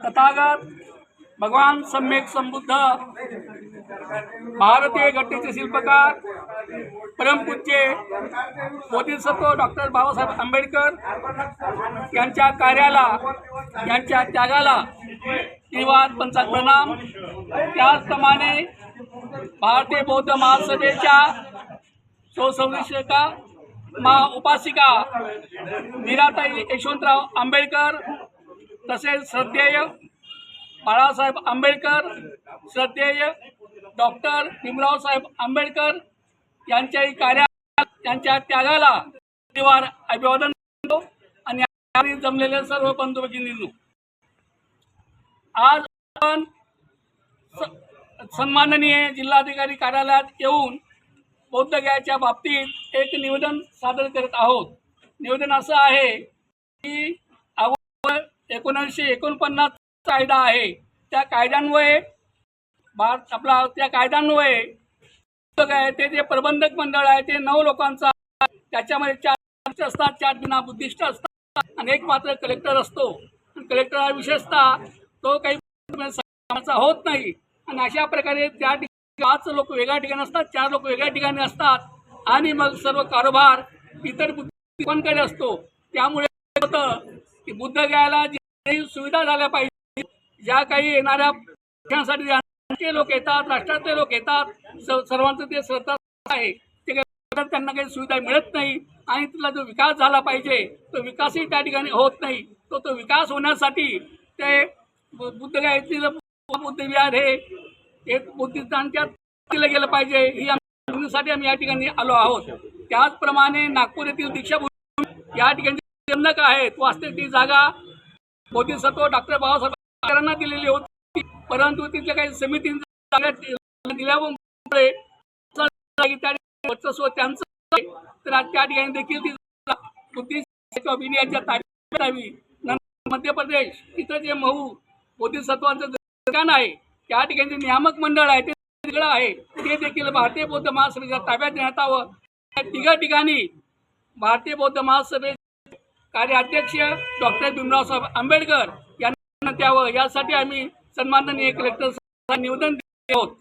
तथागत भगवान सम्यक संबुद्ध भारतीय घटनेचे शिल्पकार परमपूज्य बोधिसत्व डॉक्टर बाबासाहेब आंबेडकर यांच्या कार्याला यांच्या त्यागाला किंवा पंचात प्रणाम. त्याचप्रमाणे भारतीय बौद्ध महासभेच्या सुसंरक्षका मा उपासिका निराताई यशवंतराव आंबेडकर तसेच श्रद्धेय बाळासाहेब आंबेडकर श्रद्धेय डॉक्टर भीमरावसाहेब आंबेडकर यांच्याही कार्या त्यांच्या त्यागाला परिवार अभिवादन करतो आणि जमलेले सर्व बंधू भगिनींनो आज आपण स- सन्माननीय जिल्हाधिकारी कार्यालयात येऊन बौद्ध गयाच्या बाबतीत एक निवेदन सादर करत आहोत. निवेदन असं आहे की एकोणीसशे एकोणपन्नास कायदा आहे. त्या कायद्यांमुळे भारत आपला त्या कायद्यांमुळे आहे ते जे प्रबंधक मंडळ आहे ते नऊ लोकांचा त्याच्यामध्ये चार असतात चार बिना बुद्धिस्ट असतात. आणि एक मात्र कलेक्टर असतो. कलेक्टर हा विशेषतः तो काही होत नाही. आणि अशा प्रकारे त्या ठिकाणी पाच लोक वेगळ्या ठिकाणी असतात चार लोक वेगळ्या ठिकाणी असतात. आणि मग सर्व कारभार इतर बुद्धिमांकडे असतो. त्यामुळे होतं की बुद्ध घ्यायला जी सुविधा झाल्या पाहिजे. ज्या काही येणाऱ्या लोक येतात राष्ट्रातले लोक येतात सर्वांचं ते श्रद्धा आहे. ते त्यांना काही सुविधा मिळत नाही आणि तिथला जो विकास झाला पाहिजे तो विकासही त्या ठिकाणी होत नाही. तो तो विकास होण्यासाठी ते बु- बुद्धगया येथील बुद्ध हे एक बुद्धिस्थानच्या केलं गेलं पाहिजे. ही आमच्यासाठी आम्ही या ठिकाणी आलो आहोत. त्याचप्रमाणे नागपूर येथील दीक्षाभूमी या ठिकाणी जन्नक आहेत असते ती जागा. बोधिसत्व डॉक्टर बाबासाहेब आंबेडकरांना दिलेली होती. परंतु तिथल्या काही समितींच्या दिल्यामुळे वर्चस्व त्यांचं तर त्या ठिकाणी देखील ती जागा बुद्धिस्ट ताब्यात यावी मध्य प्रदेश तिथं जे महू बोधिसत्वांचं ठिकाण आहे त्या ठिकाणी नियामक मंडळ आहे ते वेगळं आहे. ते देखील भारतीय बौद्ध महासभेच्या ताब्यात देण्यात यावं. या तिघा ठिकाणी भारतीय बौद्ध महासभे कार्याध्यक्ष डॉक्टर भीमरावसाहेब आंबेडकर यांना द्यावं यासाठी आम्ही सन्माननीय कलेक्टर निवेदन देत आहोत.